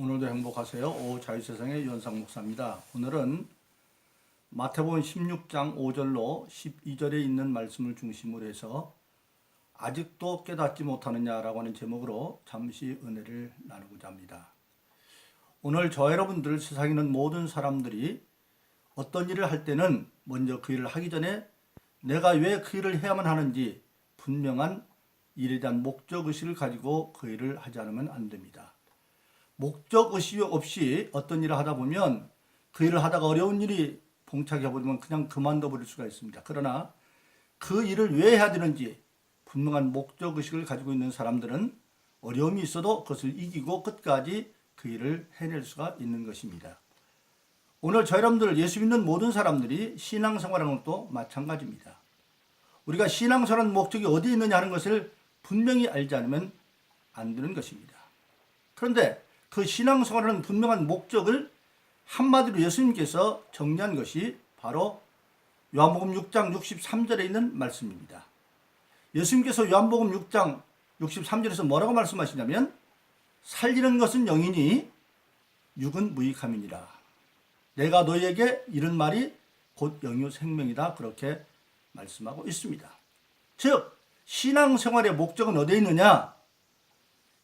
오늘도 행복하세요. 오 자유세상의 유현상 목사입니다. 오늘은 마태복음 16장 5절로 12절에 있는 말씀을 중심으로 해서 아직도 깨닫지 못하느냐라고 하는 제목으로 잠시 은혜를 나누고자 합니다. 오늘 저 여러분들 세상에 있는 모든 사람들이 어떤 일을 할 때는 먼저 그 일을 하기 전에 내가 왜 그 일을 해야만 하는지 분명한 일에 대한 목적 의식을 가지고 그 일을 하지 않으면 안 됩니다. 목적 의식 없이 어떤 일을 하다 보면 그 일을 하다가 어려운 일이 봉착해 버리면 그냥 그만둬 버릴 수가 있습니다. 그러나 그 일을 왜 해야 되는지 분명한 목적 의식을 가지고 있는 사람들은 어려움이 있어도 그것을 이기고 끝까지 그 일을 해낼 수가 있는 것입니다. 오늘 저 여러분들 예수 믿는 모든 사람들이 신앙생활하는 것도 마찬가지입니다. 우리가 신앙생활하는 목적이 어디에 있느냐 하는 것을 분명히 알지 않으면 안 되는 것입니다. 그런데 그 신앙생활하는 분명한 목적을 한마디로 예수님께서 정리한 것이 바로 요한복음 6장 63절에 있는 말씀입니다. 예수님께서 요한복음 6장 63절에서 뭐라고 말씀하시냐면 살리는 것은 영이니 육은 무익함이니라. 내가 너희에게 이런 말이 곧 영유 생명이다. 그렇게 말씀하고 있습니다. 즉 신앙생활의 목적은 어디에 있느냐?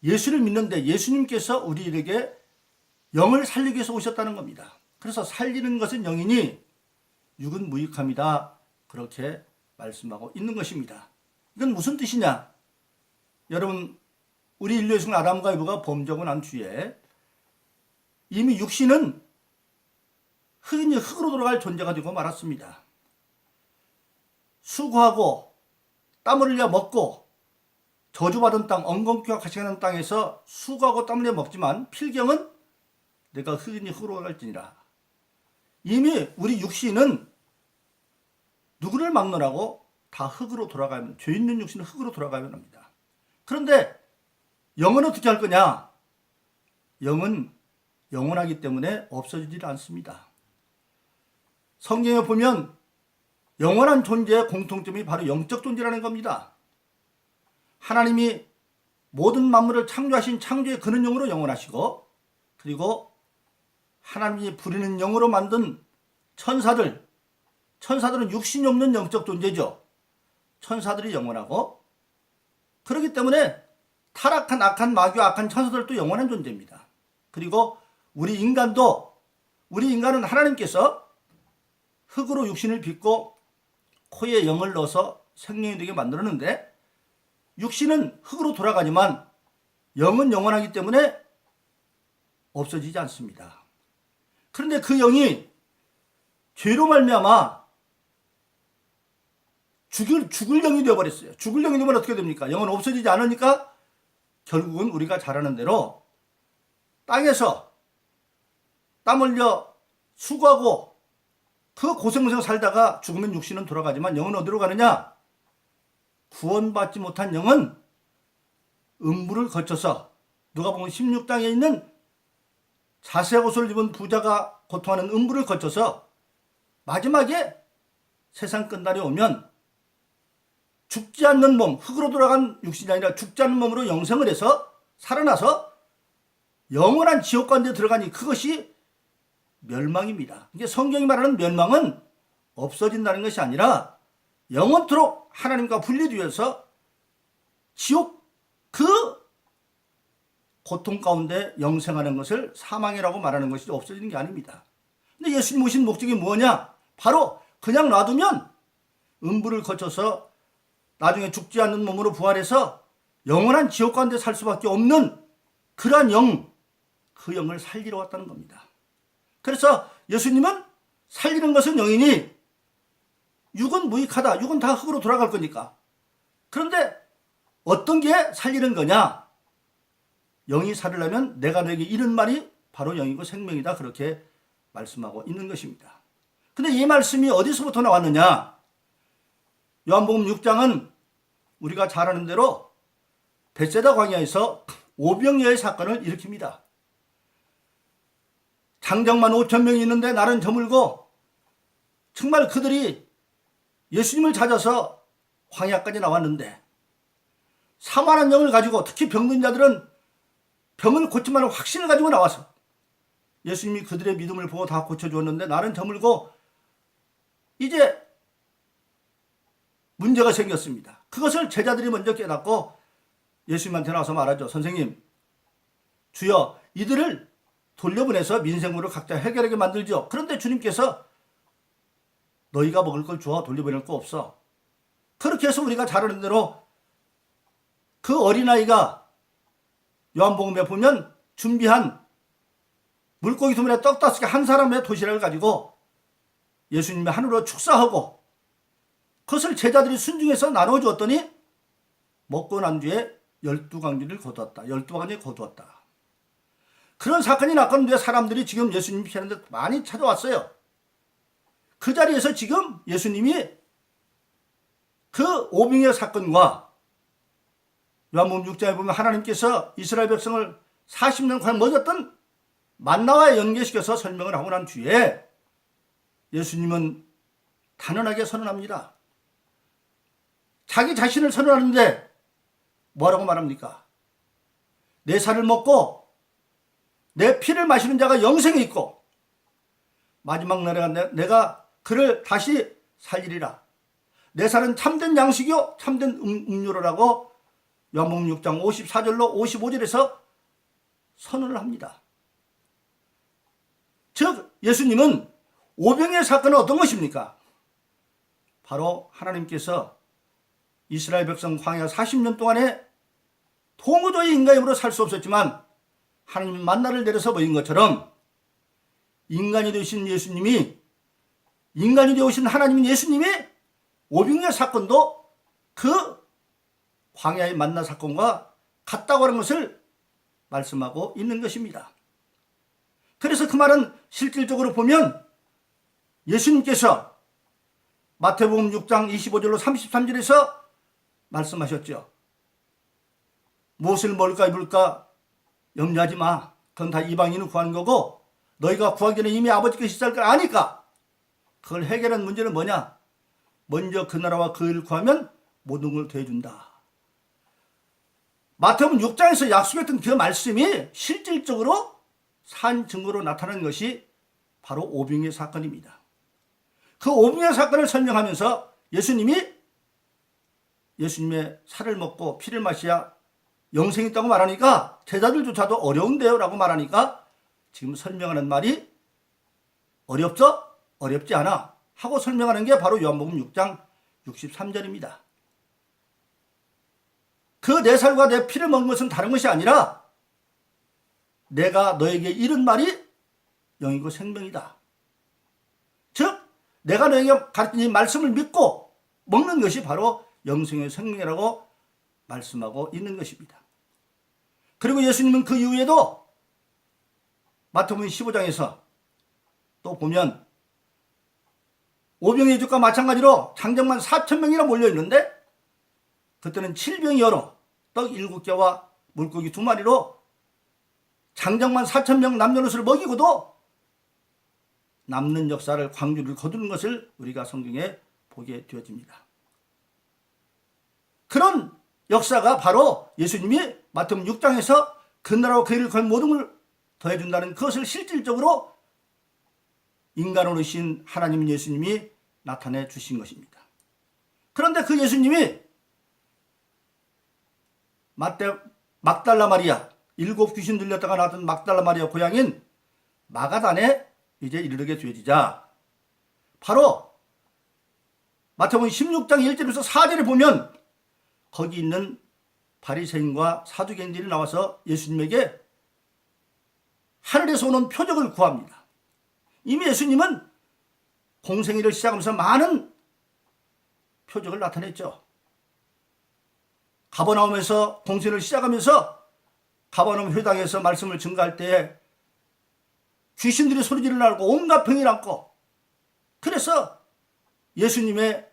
예수를 믿는데 예수님께서 우리에게 영을 살리기 위해서 오셨다는 겁니다. 그래서 살리는 것은 영이니 육은 무익함이다. 그렇게 말씀하고 있는 것입니다. 이건 무슨 뜻이냐? 여러분, 우리 인류의 성 아담과 이브가 범죄하고 난 뒤에 이미 육신은 흙이 흙으로 돌아갈 존재가 되고 말았습니다. 수고하고 땀을 흘려 먹고 저주받은 땅, 엉겅퀴와 같이 가는 땅에서 수고하고 흘려 먹지만 필경은 내가 흙이니 흙으로 갈지니라. 이미 우리 육신은 누구를 막느라고 다 흙으로 돌아가면 죄 있는 육신은 흙으로 돌아가면 합니다. 그런데 영은 어떻게 할 거냐? 영은 영원하기 때문에 없어지질 않습니다. 성경에 보면 영원한 존재의 공통점이 바로 영적 존재라는 겁니다. 하나님이 모든 만물을 창조하신 창조의 근원 영으로 영원하시고 그리고 하나님이 부리는 영으로 만든 천사들 천사들은 육신이 없는 영적 존재죠. 천사들이 영원하고 그렇기 때문에 타락한 악한 마귀와 악한 천사들도 영원한 존재입니다. 그리고 우리 인간도 우리 인간은 하나님께서 흙으로 육신을 빚고 코에 영을 넣어서 생명이 되게 만들었는데 육신은 흙으로 돌아가지만 영은 영원하기 때문에 없어지지 않습니다. 그런데 그 영이 죄로 말미암아 죽을 죽을 영이 되어 버렸어요. 죽을 영이 되면 어떻게 됩니까? 영은 없어지지 않으니까 결국은 우리가 잘 아는 대로 땅에서 땀 흘려 수고하고 그 고생고생 살다가 죽으면 육신은 돌아가지만 영은 어디로 가느냐? 구원받지 못한 영은 음부를 거쳐서 누가 보면 16장에 있는 자세 옷을 입은 부자가 고통하는 음부를 거쳐서 마지막에 세상 끝날이 오면 죽지 않는 몸, 흙으로 돌아간 육신이 아니라 죽지 않는 몸으로 영생을 해서 살아나서 영원한 지옥 가운데 들어가니 그것이 멸망입니다. 이게 성경이 말하는 멸망은 없어진다는 것이 아니라 영원토록 하나님과 분리되어서 지옥 그 고통 가운데 영생하는 것을 사망이라고 말하는 것이 없어지는 게 아닙니다. 근데 예수님 오신 목적이 뭐냐? 바로 그냥 놔두면 음부를 거쳐서 나중에 죽지 않는 몸으로 부활해서 영원한 지옥 가운데 살 수밖에 없는 그러한 영, 그 영을 살리러 왔다는 겁니다. 그래서 예수님은 살리는 것은 영이니 육은 무익하다. 육은 다 흙으로 돌아갈 거니까. 그런데 어떤 게 살리는 거냐? 영이 살으려면 내가 너에게 이런 말이 바로 영이고 생명이다. 그렇게 말씀하고 있는 것입니다. 근데 이 말씀이 어디서부터 나왔느냐? 요한복음 6장은 우리가 잘 아는 대로 베세다 광야에서 오병이어의 사건을 일으킵니다. 장정만 5천 명이 있는데 나는 저물고 정말 그들이 예수님을 찾아서 광야까지 나왔는데 사만한 영을 가지고 특히 병든 자들은 병을 고치만한 확신을 가지고 나와서 예수님이 그들의 믿음을 보고 다 고쳐주었는데 나는 저물고 이제 문제가 생겼습니다. 그것을 제자들이 먼저 깨닫고 예수님한테 나와서 말하죠. 선생님, 주여 이들을 돌려보내서 민생으로 각자 해결하게 만들죠. 그런데 주님께서 너희가 먹을 걸 주어 돌려보낼 거 없어. 그렇게 해서 우리가 잘 아는 대로 그 어린아이가 요한복음에 보면 준비한 물고기 두 마리 떡 다섯 개한 사람의 도시락을 가지고 예수님의 하늘로 축사하고 그것을 제자들이 순중해서 나눠주었더니 먹고 난 뒤에 열두 강지를 거두었다. 열두 강지 거두었다. 그런 사건이 났건데 사람들이 지금 예수님 피하는데 많이 찾아왔어요. 그 자리에서 지금 예수님이 그 오병의 사건과 요한복음 6장에 보면 하나님께서 이스라엘 백성을 40년 동안 먹였던 만나와 연계시켜서 설명을 하고 난 뒤에 예수님은 단언하게 선언합니다. 자기 자신을 선언하는데 뭐라고 말합니까? 내 살을 먹고 내 피를 마시는 자가 영생이 있고 마지막 날에 내- 내가 그를 다시 살리리라. 내 살은 참된 양식이요 참된 음, 음료라고 요한복음 6장 54절로 55절에서 선언을 합니다. 즉 예수님은 오병의 사건은 어떤 것입니까? 바로 하나님께서 이스라엘 백성 광야 40년 동안에 도무도의 인간으로 살 수 없었지만 하나님 만나를 내려서 보인 것처럼 인간이 되신 예수님이 인간이 되오신 하나님 예수님이 오병의 사건도 그 광야의 만나 사건과 같다고 하는 것을 말씀하고 있는 것입니다. 그래서 그 말은 실질적으로 보면 예수님께서 마태복음 6장 25절로 33절에서 말씀하셨죠. 무엇을 먹을까 입을까 염려하지 마. 그건 다 이방인을 구하는 거고 너희가 구하기 전에 이미 아버지께 시작할 걸 아니까 그걸 해결하는 문제는 뭐냐? 먼저 그 나라와 그 일을 구하면 모든 걸 더해준다. 마태복음 6장에서 약속했던 그 말씀이 실질적으로 산 증거로 나타나는 것이 바로 오병의 사건입니다. 그 오병의 사건을 설명하면서 예수님이 예수님의 살을 먹고 피를 마셔야 영생이 있다고 말하니까 제자들조차도 어려운데요 라고 말하니까 지금 설명하는 말이 어렵죠? 어렵지 않아 하고 설명하는 게 바로 요한복음 6장 63절입니다. 그 내 살과 내 피를 먹는 것은 다른 것이 아니라 내가 너에게 이른 말이 영이고 생명이다. 즉 내가 너에게 가르친 이 말씀을 믿고 먹는 것이 바로 영생의 생명이라고 말씀하고 있는 것입니다. 그리고 예수님은 그 이후에도 마태복음 15장에서 또 보면 오병의 죽과 마찬가지로 장정만 4천 명이나 몰려 있는데 그때는 7병이 여러 떡 7개와 물고기 2마리로 장정만 4천 명 남녀노소를 먹이고도 남는 역사를 광주를 거두는 것을 우리가 성경에 보게 되어집니다. 그런 역사가 바로 예수님이 마태복음 6장에서 그 나라와 그 일을 건 모든 걸 더해준다는 그것을 실질적으로 인간으로 신 하나님 예수님이 나타내 주신 것입니다. 그런데 그 예수님이 마태 막달라 마리아 일곱 귀신 들렸다가 나왔던 막달라 마리아 고향인 마가단에 이제 이르게 되어지자 바로 마태복음 16장 1절에서 4절에 보면 거기 있는 바리새인과 사두개인들이 나와서 예수님에게 하늘에서 오는 표적을 구합니다. 이미 예수님은 공생일을 시작하면서 많은 표적을 나타냈죠. 가버나움에서 공생을 시작하면서 가버나움 회당에서 말씀을 증가할 때에 귀신들이 소리지를 나고 온갖 병이 났고 그래서 예수님의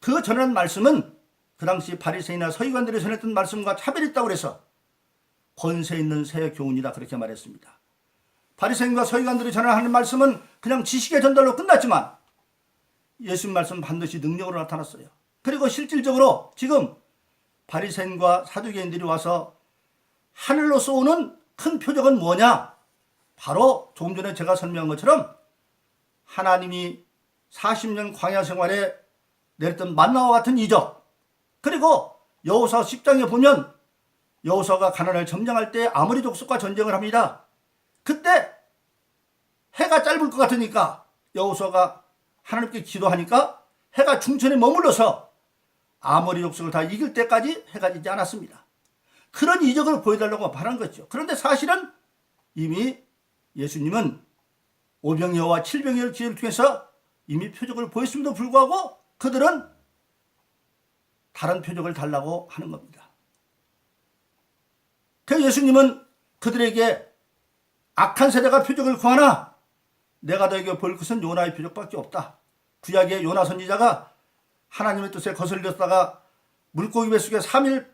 그 전한 말씀은 그 당시 바리새인이나 서기관들이 전했던 말씀과 차별이 있다고 그래서 권세 있는 새 교훈이다 그렇게 말했습니다. 바리새인과 서기관들이 전하는 말씀은 그냥 지식의 전달로 끝났지만 예수님 말씀 반드시 능력으로 나타났어요. 그리고 실질적으로 지금 바리새인과 사두개인들이 와서 하늘로 쏘는 큰 표적은 뭐냐? 바로 조금 전에 제가 설명한 것처럼 하나님이 40년 광야 생활에 내렸던 만나와 같은 이적 그리고 여호사 10장에 보면 여호사가 가난을 점령할 때 아무리 족속과 전쟁을 합니다. 그때 해가 짧을 것 같으니까 여호사가 하나님께 기도하니까 해가 중천에 머물러서 아무리 족속을 다 이길 때까지 해가 지지 않았습니다. 그런 이적을 보여달라고 바란 거죠. 그런데 사실은 이미 예수님은 오병이어와 칠병이어 기회를 통해서 이미 표적을 보였음에도 불구하고 그들은 다른 표적을 달라고 하는 겁니다. 그 예수님은 그들에게 악한 세대가 표적을 구하나 내가 너에게 볼 것은 요나의 표적밖에 없다. 구약의 요나 선지자가 하나님의 뜻에 거슬렸다가 물고기 뱃속에 3일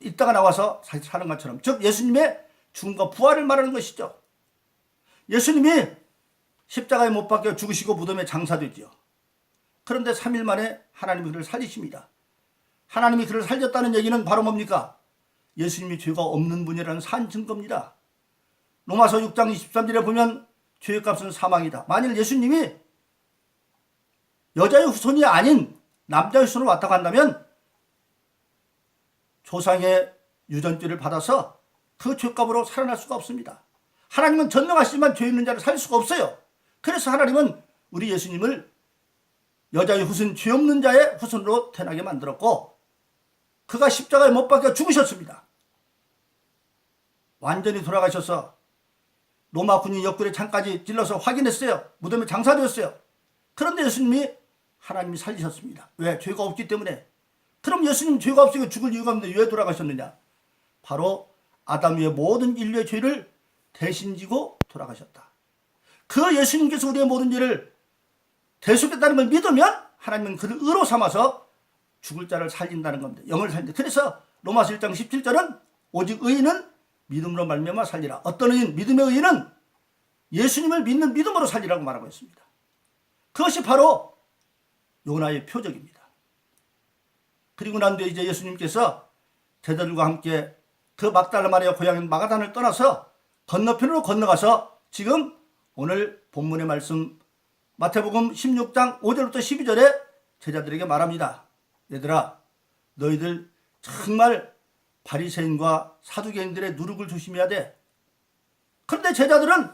있다가 나와서 사는 것처럼 즉 예수님의 죽음과 부활을 말하는 것이죠. 예수님이 십자가에 못 박혀 죽으시고 무덤에 장사되지요. 그런데 3일 만에 하나님이 그를 살리십니다. 하나님이 그를 살렸다는 얘기는 바로 뭡니까? 예수님이 죄가 없는 분이라는 산 증거입니다. 로마서 6장 23절에 보면 죄의 값은 사망이다. 만일 예수님이 여자의 후손이 아닌 남자의 후손을 왔다고 한다면 조상의 유전죄를 받아서 그 죄값으로 살아날 수가 없습니다. 하나님은 전능하시지만 죄 있는 자를 살 수가 없어요. 그래서 하나님은 우리 예수님을 여자의 후손, 죄 없는 자의 후손으로 태어나게 만들었고 그가 십자가에 못 박혀 죽으셨습니다. 완전히 돌아가셔서 로마 군인 옆구리에 창까지 찔러서 확인했어요. 무덤에 장사되었어요. 그런데 예수님이 하나님이 살리셨습니다. 왜? 죄가 없기 때문에. 그럼 예수님 죄가 없으니까 죽을 이유가 없는데 왜 돌아가셨느냐? 바로 아담 위의 모든 인류의 죄를 대신 지고 돌아가셨다. 그 예수님께서 우리의 모든 죄를 대속했다는 걸 믿으면 하나님은 그를 의로 삼아서 죽을 자를 살린다는 겁니다. 영을 살린다. 그래서 로마서 1장 17절은 오직 의인은 믿음으로 말미암아 살리라. 어떤 의인? 믿음의 의인은 예수님을 믿는 믿음으로 살리라고 말하고 있습니다. 그것이 바로 요나의 표적입니다. 그리고 난 뒤에 이제 예수님께서 제자들과 함께 그 막달라 마리아 고향인 마가단을 떠나서 건너편으로 건너가서 지금 오늘 본문의 말씀 마태복음 16장 5절부터 12절에 제자들에게 말합니다. 얘들아 너희들 정말 바리새인과 사두개인들의 누룩을 조심해야 돼. 그런데 제자들은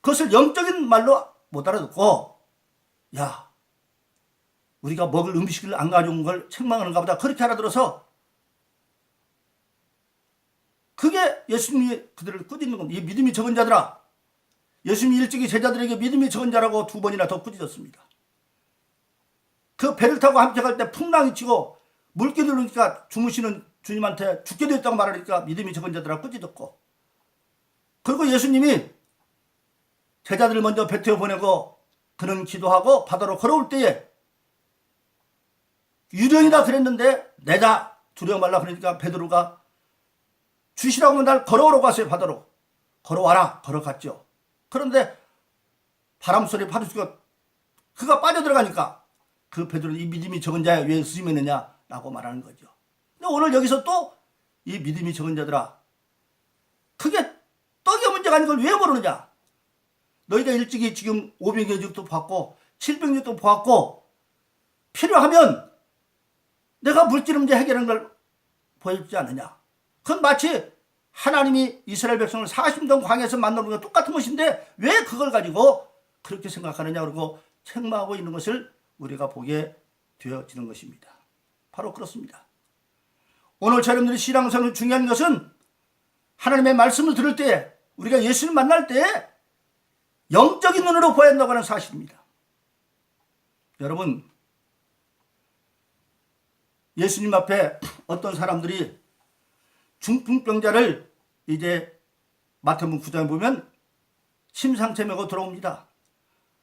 그것을 영적인 말로 못 알아듣고 야 우리가 먹을 음식을 안 가져온 걸 책망하는가 보다 그렇게 알아들어서 그게 예수님이 그들을 꾸짖는 겁니다. 이 믿음이 적은 자들아 예수님이 일찍이 제자들에게 믿음이 적은 자라고 두 번이나 더 꾸짖었습니다. 그 배를 타고 함께 갈 때 풍랑이 치고 물기를 누니까 주무시는 주님한테 죽게 되었다고 말하니까 믿음이 적은 자들아 꾸짖었고 그리고 예수님이 제자들을 먼저 배 태워 보내고 그는 기도하고 바다로 걸어올 때에 유령이다 그랬는데 내다 두려워 말라 그러니까 베드로가 주시라고 하면 날 걸어오러 갔어요 바다로. 걸어와라 걸어갔죠. 그런데 바람 소리 파도수가 그가 빠져들어가니까 그 베드로 이 믿음이 적은 자야 왜 스님했느냐라고 말하는 거죠 근데 오늘 여기서 또 이 믿음이 적은 자들아 그게 떡의 문제가 아닌 걸 왜 모르느냐 너희가 일찍이 지금 500여직도 받고 700여직도 받고 필요하면 내가 물질 문제 해결하는 걸 보여주지 않느냐. 그건 마치 하나님이 이스라엘 백성을 40년 광야에서 만나는 것 똑같은 것인데 왜 그걸 가지고 그렇게 생각하느냐 그러고 책망하고 있는 것을 우리가 보게 되어지는 것입니다. 바로 그렇습니다. 오늘 저여러분들이 신앙생활 중요한 것은 하나님의 말씀을 들을 때 우리가 예수를 만날 때 영적인 눈으로 보아야 한다고 하는 사실입니다. 여러분 예수님 앞에 어떤 사람들이 중풍병자를 이제 마태복음 9장에 보면 심상체 메고 들어옵니다.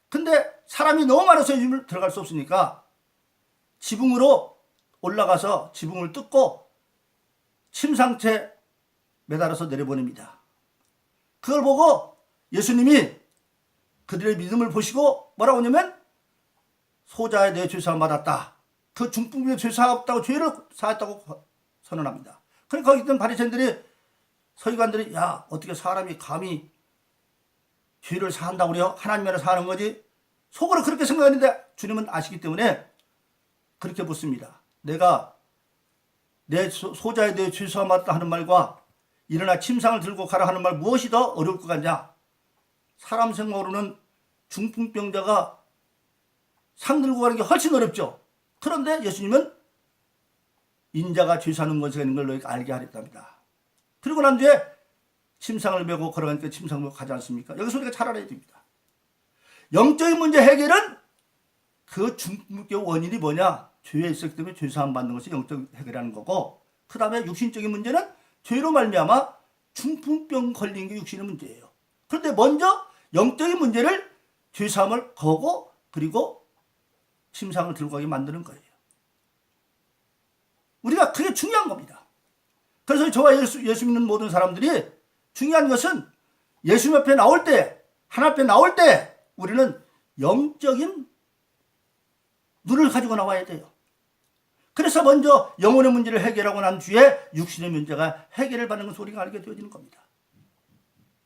근데 사람이 너무 많아서 예수님을 들어갈 수 없으니까 지붕으로 올라가서 지붕을 뜯고 침상체 매달아서 내려보냅니다. 그걸 보고 예수님이 그들의 믿음을 보시고 뭐라고 하냐면 소자의 내 죄사함 받았다. 그 중풍병의 죄사 없다고 죄를 사했다고 선언합니다. 그러니까 거기 있던 바리새인들이 서기관들이 야 어떻게 사람이 감히 죄를 사한다고 그래요? 하나님 안에 사는 거지? 속으로 그렇게 생각했는데 주님은 아시기 때문에 그렇게 묻습니다. 내가 내 소- 소자에 대해 죄수함았다 하는 말과 일어나 침상을 들고 가라 하는 말 무엇이 더 어려울 것 같냐? 사람 생각으로는 중풍병자가 상 들고 가는 게 훨씬 어렵죠. 그런데 예수님은 인자가 죄 사는 것에 있는 걸 너희가 알게 하랬답니다. 그리고 난 뒤에 침상을 메고 걸어가니까 메고 가지 않습니까? 여기서 우리가 잘 알아야 됩니다. 영적인 문제 해결은 그 중풍의 원인이 뭐냐? 죄에 있었기 때문에 죄 사함 받는 것이 영적 해결하는 거고 그 다음에 육신적인 문제는 죄로 말미암아 중풍병 걸린 게 육신의 문제예요. 그런데 먼저 영적인 문제를 죄 사함을 거고 그리고 침상을 들고 가게 만드는 거예요. 우리가 그게 중요한 겁니다. 그래서 저와 예수, 예수 믿는 모든 사람들이 중요한 것은 예수 앞에 나올 때, 하나 앞에 나올 때 우리는 영적인 눈을 가지고 나와야 돼요. 그래서 먼저 영혼의 문제를 해결하고 난 뒤에 육신의 문제가 해결을 받는 것을 우리가 알게 되어지는 겁니다.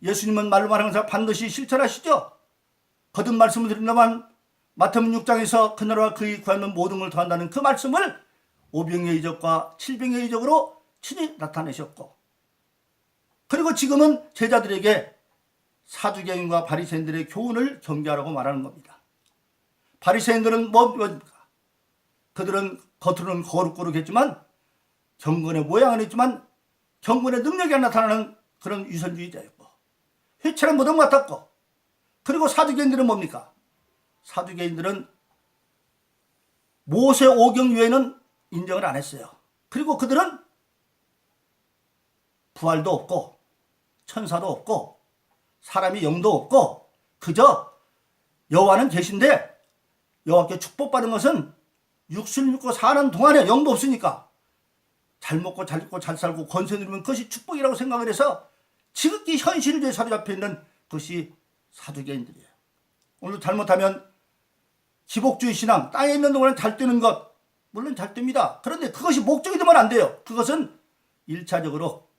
예수님은 말로 말하면서 반드시 실천하시죠. 거듭 말씀을 드린다만 마태복음 6장에서 그 나라와 그의 구하면 모든 걸 더한다는 그 말씀을 오병의 이적과 칠병의 이적으로 친히 나타내셨고 그리고 지금은 제자들에게 사두개인과 바리새인들의 교훈을 경계하라고 말하는 겁니다. 바리새인들은 뭐- 뭡니까? 그들은 겉으로는 거룩거룩했지만 경건의 모양은 있지만 경건의 능력이 안 나타나는 그런 위선주의자였고 회차는 무덤 같았고 그리고 사두개인들은 뭡니까? 사두개인들은 모세 오경 외에는 인정을 안 했어요. 그리고 그들은 부활도 없고 천사도 없고 사람이 영도 없고 그저 여호와는 계신데 여호와께 축복받은 것은 육신을 믿고 사는 동안에 영도 없으니까 잘 먹고 잘 입고 잘 살고 권세 누리면 그것이 축복이라고 생각을 해서 지극히 현실주의에 사로잡혀 있는 것이 사두개인들이에요. 오늘 잘못하면 기복주의 신앙, 땅에 있는 동안에 잘 되는 것, 물론 잘 됩니다. 그런데 그것이 목적이 되면 안 돼요. 그것은 일차적으로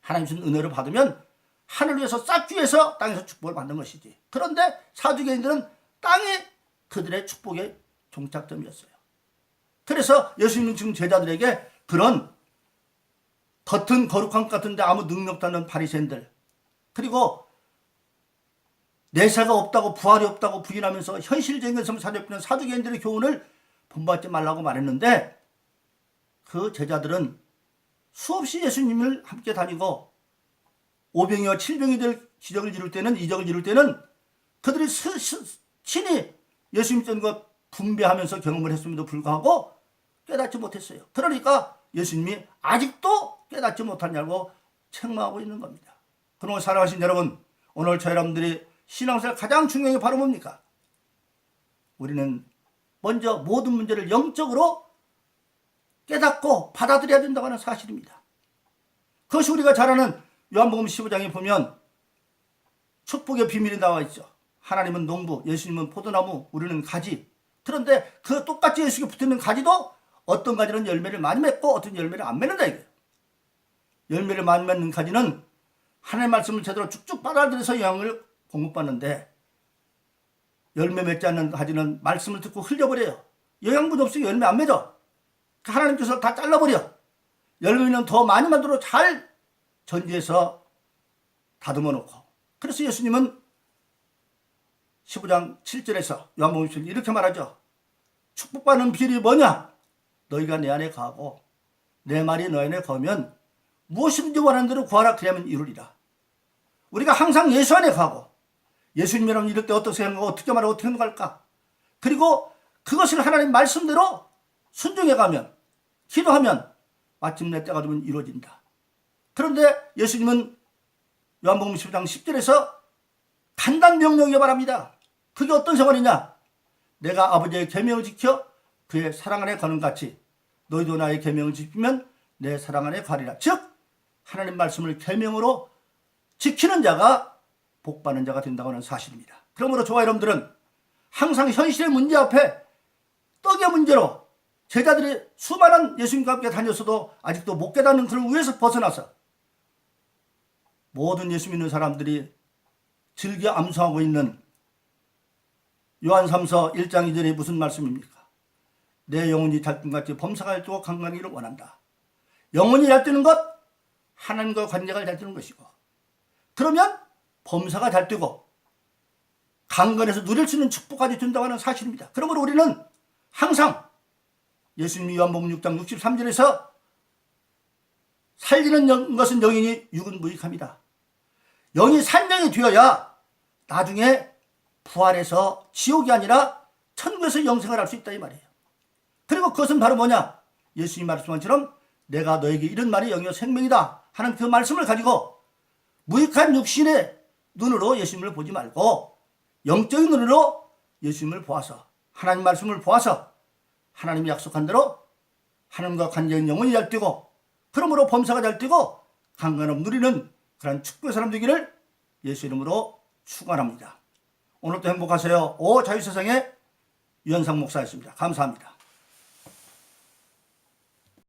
하나님 주신 은혜를 받으면 하늘 위에서 싹기 위해서 땅에서 축복을 받는 것이지. 그런데 사두개인들은 땅에 그들의 축복의 종착점이었어요. 그래서 예수님은 지금 제자들에게 그런 겉은 거룩한 것 같은데 아무 능력도 없는 바리새인들 그리고 내세가 없다고 부활이 없다고 부인하면서 현실적인 것을 사잡히는 사두개인들의 교훈을 본받지 말라고 말했는데 그 제자들은 수없이 예수님을 함께 다니고 오병이와 칠병이 될 기적을 이룰 때는 이적을 이룰 때는 그들이 스, 스, 친히 예수님 전것 분배하면서 경험을 했음에도 불구하고 깨닫지 못했어요. 그러니까 예수님이 아직도 깨닫지 못하냐고 책망하고 있는 겁니다. 그러면 사랑하신 여러분, 오늘 저 여러분들이 신앙생활 가장 중요한 게 바로 뭡니까? 우리는 먼저 모든 문제를 영적으로 깨닫고 받아들여야 된다고 하는 사실입니다. 그것이 우리가 잘 아는 요한복음 15장에 보면 축복의 비밀이 나와 있죠. 하나님은 농부, 예수님은 포도나무, 우리는 가지. 그런데 그 똑같이 예수께 붙어있는 가지도 어떤 가지는 열매를 많이 맺고 어떤 열매를 안 맺는다 이거예요. 열매를 많이 맺는 가지는 하나님의 말씀을 제대로 쭉쭉 빨아들여서 영향을 공급받는데 열매 맺지 않는 가지는 말씀을 듣고 흘려버려요. 영양분 없으니 열매 안 맺어. 하나님께서 다 잘라버려. 열매는 더 많이 만들어 잘 전지해서 다듬어 놓고. 그래서 예수님은 15장 7절에서 요한복음 7 이렇게 말하죠. 축복받는 비밀이 뭐냐? 너희가 내 안에 가고 내 말이 너희 안에 거면 무엇이든지 원하는 대로 구하라 그러면 이루리라. 우리가 항상 예수 안에 가고 예수님이라면 이럴 때 어떻게 생각하고 어떻게 말하고 어떻게 행동할까? 그리고 그것을 하나님 말씀대로 순종해 가면 기도하면 마침내 때가 되면 이루어진다. 그런데 예수님은 요한복음 10장 10절에서 간단 명령에 말합니다. 그게 어떤 생활이냐? 내가 아버지의 계명을 지켜 그의 사랑 안에 거는 같이 너희도 나의 계명을 지키면 내 사랑 안에 가리라. 즉 하나님 말씀을 계명으로 지키는 자가 복 받는 자가 된다고 하는 사실입니다. 그러므로 저와 여러분들은 항상 현실의 문제 앞에 떡의 문제로 제자들이 수많은 예수님과 함께 다녔어도 아직도 못 깨닫는 그런 우에서 벗어나서 모든 예수 믿는 사람들이 즐겨 암송하고 있는 요한 3서 1장 2절에 무슨 말씀입니까? 내 영혼이 달등같이 범사가 얇고 강강이를 원한다. 영혼이 얇뜨는 것 하나님과 관계가 얇뜨는 것이고 그러면 범사가 잘 되고 강건해서 누릴 수 있는 축복까지 준다고 하는 사실입니다. 그러므로 우리는 항상 예수님 요한복음 6장 63절에서 살리는 영- 것은 영인이 육은 무익합니다. 영이 산영이 되어야 나중에 부활해서 지옥이 아니라 천국에서 영생을 할 수 있다 이 말이에요. 그리고 그것은 바로 뭐냐? 예수님 말씀한 것처럼 내가 너에게 이런 말이 영이요 생명이다 하는 그 말씀을 가지고 무익한 육신의 눈으로 예수님을 보지 말고 영적인 눈으로 예수님을 보아서 하나님 말씀을 보아서 하나님이 약속한 대로 하나님과 관계인 영혼이 잘 뛰고 그러므로 범사가 잘 뛰고 강간업 누리는 그런 축복의 사람 되기를 예수 이름으로 축원합니다. 오늘도 행복하세요. 오 자유세상의 유현상 목사였습니다. 감사합니다.